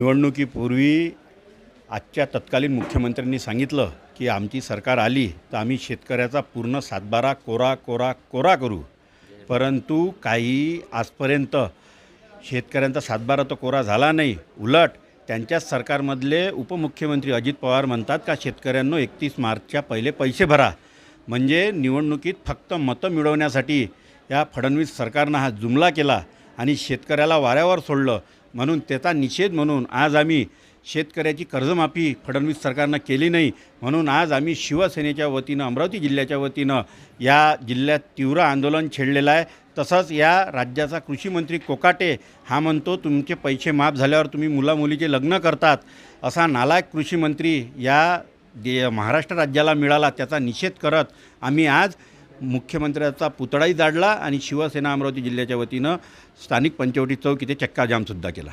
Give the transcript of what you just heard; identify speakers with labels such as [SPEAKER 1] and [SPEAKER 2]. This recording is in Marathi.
[SPEAKER 1] निवडणुकीपूर्वी आजच्या तत्कालीन मुख्यमंत्र्यांनी सांगितलं की आमची सरकार आली तर आम्ही शेतकऱ्याचा पूर्ण सातबारा कोरा कोरा कोरा करू. परंतु काही आजपर्यंत शेतकऱ्यांचा सातबारा तर कोरा झाला नाही. उलट त्यांच्याच सरकारमधले उपमुख्यमंत्री अजित पवार म्हणतात का शेतकऱ्यांनो एकतीस मार्चच्या पहिले पैसे भरा. म्हणजे निवडणुकीत फक्त मतं मिळवण्यासाठी या फडणवीस सरकारनं हा जुमला केला. आणि शेतकऱ्याला वाऱ्यावर सोडलं म्हणून त्याचा निषेध म्हणून आज आम्ही शेतकऱ्याची कर्जमाफी फडणवीस सरकारनं केली नाही म्हणून आज आम्ही शिवसेनेच्या वतीनं अमरावती जिल्ह्याच्या वतीनं या जिल्ह्यात तीव्र आंदोलन छेडलेलं आहे. तसंच या राज्याचा कृषीमंत्री कोकाटे हा म्हणतो तुमचे पैसे माफ झाल्यावर तुम्ही मुलामुलीचे लग्न करतात. असा नालायक कृषीमंत्री या दे महाराष्ट्र राज्याला मिळाला त्याचा निषेध करत आम्ही आज मुख्यमंत्र्याचा पुतळाही जाडला आणि शिवसेना अमरावती जिल्ह्याच्या वतीनं स्थानिक पंचवटी चौक इथे चक्काजामसुद्धा केला.